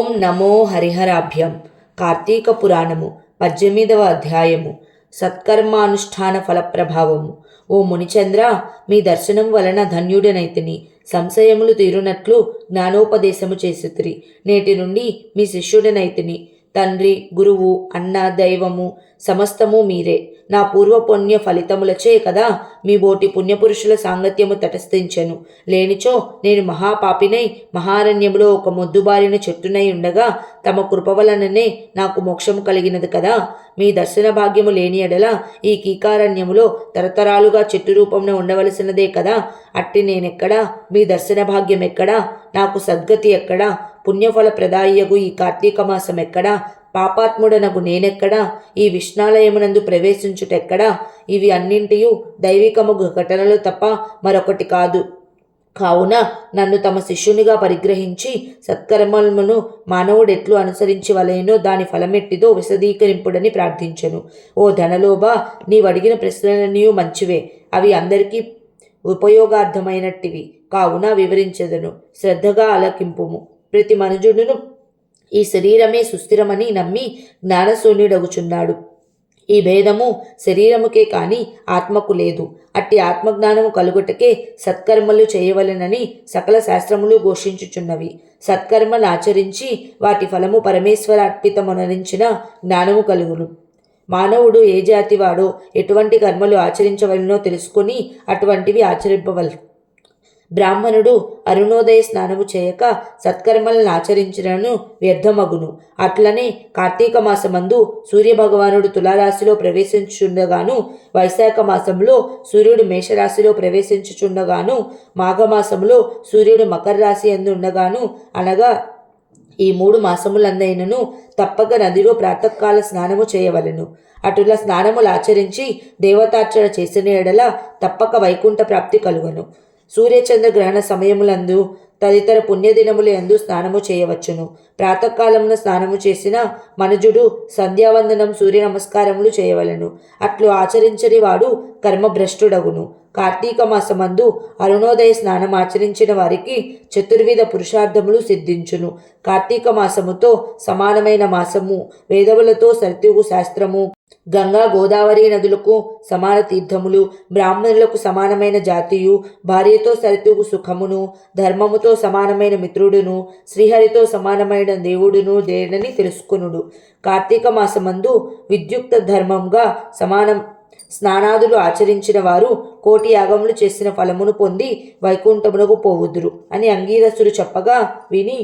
ఓం నమో హరిహరాభ్యం. కార్తీక పురాణము పద్దెనిమిదవ అధ్యాయము. సత్కర్మానుష్ఠాన ఫలప్రభావము. ఓ మునిచంద్ర మీ దర్శనం వలన ధన్యుడనైతిని. సంశయములు తీరునట్లు జ్ఞానోపదేశము చేసితిరి. నేటి నుండి మీ శిష్యుడనైతిని. తండ్రి గురువు అన్న దైవము సమస్తము మీరే. నా పూర్వ పుణ్య ఫలితములచే కదా మీ బోటి పుణ్యపురుషుల సాంగత్యము తటస్థించెను. లేనిచో నేను మహాపాపినై మహారణ్యములో ఒక మొద్దుబారిన చెట్టునై ఉండగా తమ కృప వలననే నాకు మోక్షము కలిగినది కదా. మీ దర్శన భాగ్యము లేని ఎడల ఈ కీకారణ్యములో తరతరాలుగా చెట్టు రూపంలో ఉండవలసినదే కదా. అట్టి నేనెక్కడా? మీ దర్శన భాగ్యం ఎక్కడా నాకు సద్గతి ఎక్కడా? పుణ్యఫల ప్రదాయగు ఈ కార్తీక మాసం ఎక్కడా? పాపాత్ముడనగు నేనెక్కడా? ఈ విష్ణాలయమునందు ప్రవేశించుటెక్కడా? ఇవి అన్నింటియు దైవికముగు ఘటనలు తప్ప మరొకటి కాదు. కావున నన్ను తమ శిష్యునిగా పరిగ్రహించి సత్కర్మలను మానవుడెట్లు అనుసరించి వలెనో దాని ఫలమెట్టిదో విశదీకరింపుడని ప్రార్థించెను. ఓ ధనలోబా నీవు అడిగిన ప్రశ్నలన్నీ మంచివే. అవి అందరికీ ఉపయోగార్థమైనట్టివి. కావున వివరించదను. శ్రద్ధగా ఆలకింపుము. ప్రతి మనుజుడును ఈ శరీరమే సుస్థిరమని నమ్మి జ్ఞానశూన్యుడగుచున్నాడు. ఈ భేదము శరీరముకే కాని ఆత్మకు లేదు. అట్టి ఆత్మజ్ఞానము కలుగుటకే సత్కర్మలు చేయవలెనని సకల శాస్త్రములు ఘోషించుచున్నవి. సత్కర్మలు ఆచరించి వాటి ఫలము పరమేశ్వర అర్పితమునరించిన జ్ఞానము కలుగును. మానవుడు ఏ జాతివాడో ఎటువంటి కర్మలు ఆచరించవలనో తెలుసుకొని అటువంటివి ఆచరింపవలను బ్రాహ్మణుడు అరుణోదయ స్నానము చేయక సత్కర్మలను ఆచరించినను వ్యర్థమగును. అట్లనే కార్తీక మాసమందు సూర్యభగవానుడు తులారాశిలో ప్రవేశించుండగాను వైశాఖ మాసంలో సూర్యుడు మేషరాశిలో ప్రవేశించుచుండగాను మాఘమాసంలో సూర్యుడు మకర రాశి అందు ఉండగాను అనగా ఈ మూడు మాసములందైనను తప్పక నదిలో ప్రాతకాల స్నానము చేయవలెను. అటుల స్నానములు ఆచరించి దేవతార్చన చేసిన ఎడల తప్పక వైకుంఠ ప్రాప్తి కలుగను. సూర్యచంద్రగ్రహణ సమయములందు తదితర పుణ్యదినములు ఎందు స్నానము చేయవచ్చును. ప్రాతకాలమున స్నానము చేసిన మనుజుడు సంధ్యావందనం సూర్య నమస్కారములు చేయవలెను. అట్లు ఆచరించని వాడు కర్మభ్రష్టుడగును. కార్తీక మాసమందు అరుణోదయ స్నానం ఆచరించిన వారికి చతుర్విధ పురుషార్థములు సిద్ధించును. కార్తీక మాసముతో సమానమైన మాసము. వేదములతో సరితూగు శాస్త్రము. గంగా గోదావరి నదులకు సమాన తీర్థములు బ్రాహ్మణులకు సమానమైన జాతియు భార్యతో సరితూగు సుఖమును ధర్మముతో సమానమైన మిత్రుడును శ్రీహరితో సమానమైన దేవుడును దేనని తెలుసుకునుడు. కార్తీక మాసమందు విద్యుక్త ధర్మంగా సమానం స్నానాదులు ఆచరించిన వారు కోటి యాగములు చేసిన ఫలమును పొంది వైకుంఠమునకు పోవుదురు అని అంగీరసుడు చెప్పగా విని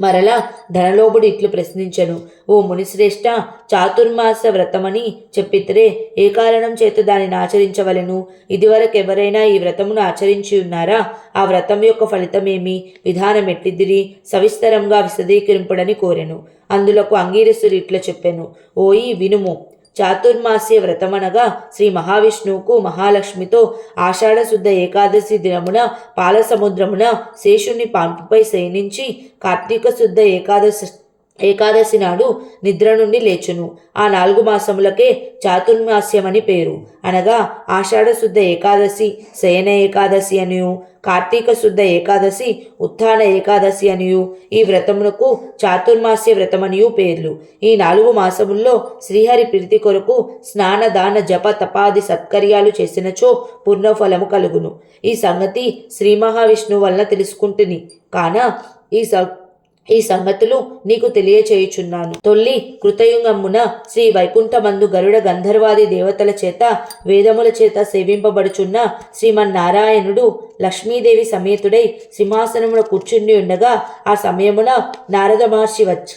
మరలా ధనలోబుడు ఇట్లు ప్రశ్నించను. ఓ మునిశ్రేష్ట చాతుర్మాస వ్రతమని చెప్పితరే ఏ కారణం చేత దానిని ఆచరించవలెను? ఇదివరకు ఎవరైనా ఈ వ్రతమును ఆచరించి ఉన్నారా? ఆ వ్రతం యొక్క ఫలితమేమి? విధానం ఎట్టిదిరి సవిస్తరంగా విశదీకరింపుడని కోరెను. అందులకు అంగీరసుడు ఇట్లా చెప్పెను. ఓయి వినుము. చాతుర్మాస్య వ్రతమనగా శ్రీ మహావిష్ణువుకు మహాలక్ష్మితో ఆషాఢశుద్ధ ఏకాదశి దినమున పాలసముద్రమున శేషుని పాంపుపై శయనించి కార్తీక శుద్ధ ఏకాదశి ఏకాదశి నాడు నిద్ర నుండి లేచును. ఆ నాలుగు మాసములకే చాతుర్మాస్యమని పేరు. అనగా ఆషాఢ శుద్ధ ఏకాదశి శయన ఏకాదశి అనియు కార్తీక శుద్ధ ఏకాదశి ఉత్థాన ఏకాదశి అనియు. ఈ వ్రతమునకు చాతుర్మాస్య వ్రతమనియు పేర్లు. ఈ నాలుగు మాసముల్లో శ్రీహరి ప్రీతి కొరకు స్నాన దాన జప తపాది సత్కర్యాలు చేసినచో పూర్ణఫలము కలుగును. ఈ సంగతి శ్రీ మహావిష్ణువు వలన తెలుసుకుంటుని. కాన ఈ స ఈ సంగతులు నీకు తెలియచేయుచున్నాను. తొల్లి కృతయుగమ్మున శ్రీ వైకుంఠమందు గరుడ గంధర్వాది దేవతల చేత వేదముల చేత సేవింపబడుచున్న శ్రీమన్నారాయణుడు లక్ష్మీదేవి సమేతుడై సింహాసనమున కూర్చుండి ఉండగా ఆ సమయమున నారద మహర్షి వచ్చి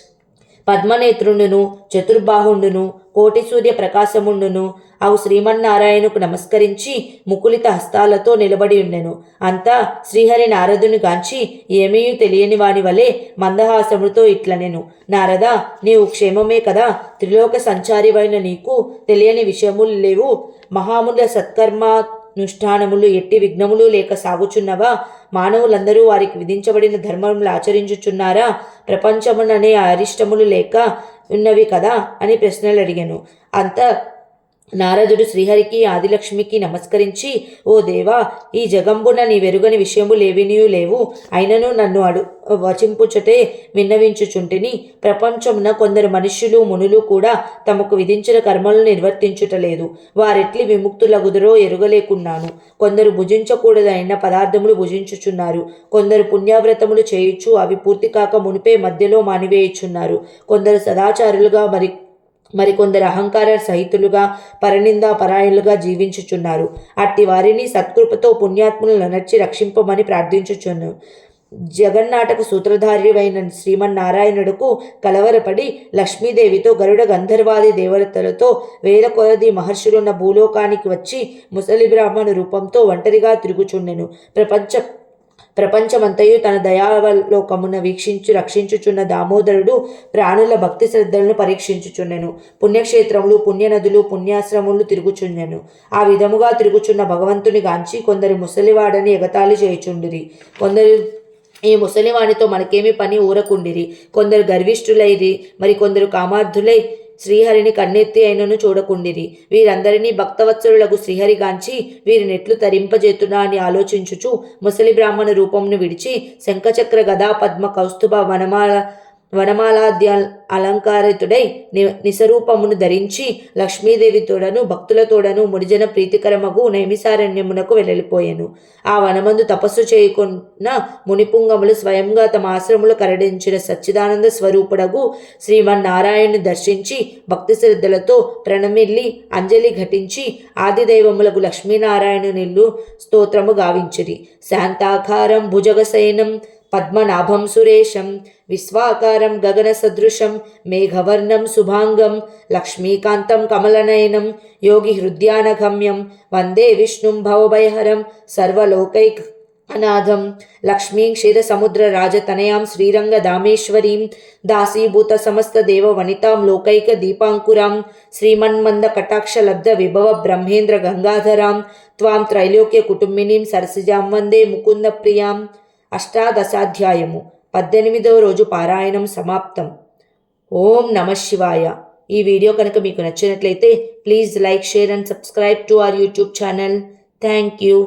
పద్మనేత్రుండును చతుర్బాహుండును కోటి సూర్య ప్రకాశముండును. అవు శ్రీమన్నారాయణకు నమస్కరించి ముకులిత హస్తాలతో నిలబడి ఉండెను. అంతా శ్రీహరి నారదుని గాంచి ఏమీ తెలియని వాని వలె మందహాసముతో ఇట్లనెను. నారద నీవు క్షేమమే కదా త్రిలోక సంచారివైన నీకు తెలియని విషయములు లేవు. మహాముల సత్కర్మ అనుష్ఠానములు ఎట్టి విఘ్నములు లేక సాగుచున్నవా? మానవులందరూ వారికి విధించబడిన ధర్మములు ఆచరించుచున్నారా? ప్రపంచముననే అరిష్టములు లేక ఉన్నవి కదా? అని ప్రశ్నలు అడిగాను. అంత నారదుడు శ్రీహరికి ఆదిలక్ష్మికి నమస్కరించి ఓ దేవా ఈ జగంబున నీ వెరుగని విషయము లేవినియూ లేవు. అయినను నన్ను అడు వచింపుచుటే విన్నవించుచుంటిని. ప్రపంచమున కొందరు మనుష్యులు మునులు కూడా తమకు విధించిన కర్మలను నిర్వర్తించుటలేదు వారెట్లి విముక్తులగుదరో ఎరుగలేకున్నాను. కొందరు భుజించకూడదైన పదార్థములు భుజించుచున్నారు. కొందరు పుణ్యావ్రతములు చేయుచు అవి పూర్తి కాక మునిపే మధ్యలో మానివేయుచున్నారు. కొందరు సదాచారులుగా మరి మరికొందరు అహంకార సహితులుగా పరనిందా పరాయణులుగా జీవించుచున్నారు. అట్టి వారిని సత్కృపతో పుణ్యాత్ములను అనర్చి రక్షింపమని ప్రార్థించుచును. జగన్నాటక సూత్రధారివైన శ్రీమన్నారాయణుడుకు కలవరపడి లక్ష్మీదేవితో గరుడ గంధర్వాది దేవతలతో వేల కొలది మహర్షులున్న భూలోకానికి వచ్చి ముసలి బ్రాహ్మణ రూపంతో ఒంటరిగా తిరుగుచుండెను. ప్రపంచ ప్రపంచమంతయు తన దయావలోకమున వీక్షించి రక్షించుచున్న దామోదరుడు ప్రాణుల భక్తి శ్రద్ధలను పరీక్షించుచుండెను. పుణ్యక్షేత్రములు పుణ్యనదులు పుణ్యాశ్రములు తిరుగుచుండెను. ఆ విధముగా తిరుగుచున్న భగవంతుని గాంచి కొందరి ముసలివాడని ఎగతాళి చేయుచుండిరి. కొందరు ఈ ముసలివానితో మనకేమి పని ఊరకుండిరి. కొందరు గర్విష్ఠులైరి మరి కొందరు కామార్థులై శ్రీహరిని కన్నెత్తి అయినను చూడకుండిరి. వీరందరినీ భక్తవత్సరులకు శ్రీహరిగాంచి వీరినెట్లు తరింపజేతునా అని ఆలోచించుచు ముసలి బ్రాహ్మణ రూపంను విడిచి శంఖచక్ర గదా పద్మ కౌస్తుభ వనమాల వనమాలాద్య అలంకారితుడై ని నిసరూపమును ధరించి లక్ష్మీదేవి తోడను భక్తుల తోడను ముడిజన ప్రీతికరమగు నైమిసారణ్యమునకు వెళ్ళిపోయాను ఆ వనమందు తపస్సు చేయకున్న మునిపుంగములు స్వయంగా తమ ఆశ్రములు కరడించిన సచ్చిదానంద స్వరూపుడగు శ్రీమన్నారాయణుని దర్శించి భక్తి శ్రద్ధలతో ప్రణమిల్లి అంజలి ఘటించి ఆదిదైవములకు లక్ష్మీనారాయణునిల్లు స్తోత్రము గావించిరి. శాంతాకారం భుజగశయనం పద్మనాభం సురేశం విశ్వాకారం గగన సదృశం మేఘవర్ణం శుభాంగం లక్ష్మీకాంతం కమలనయనం యోగి హృద్యానగమ్యం వందే విష్ణుం భవభయహరం సర్వలోకైక్ అనాథం లక్ష్మీం క్షీరసముద్ర రాజతనయాం శ్రీరంగ దామేశ్వరీం దాసీభూత సమస్త దేవ వనితాం లోకైక దీపాంకురాం శ్రీమన్మంద కటాక్ష లబ్ధ విభవ బ్రహ్మేంద్ర గంగాధరాం త్వాం త్రైలోక్య కుటుంబినీం సరసిజాం వందే ముకుంద ప్రియాం. అష్టాదశాధ్యాయము పద్దెనిమిదవ రోజు పారాయణం సమాప్తం. ఓం నమ శివాయ. ఈ వీడియో కనుక మీకు నచ్చినట్లయితే please like share and subscribe to our YouTube channel. Thank you.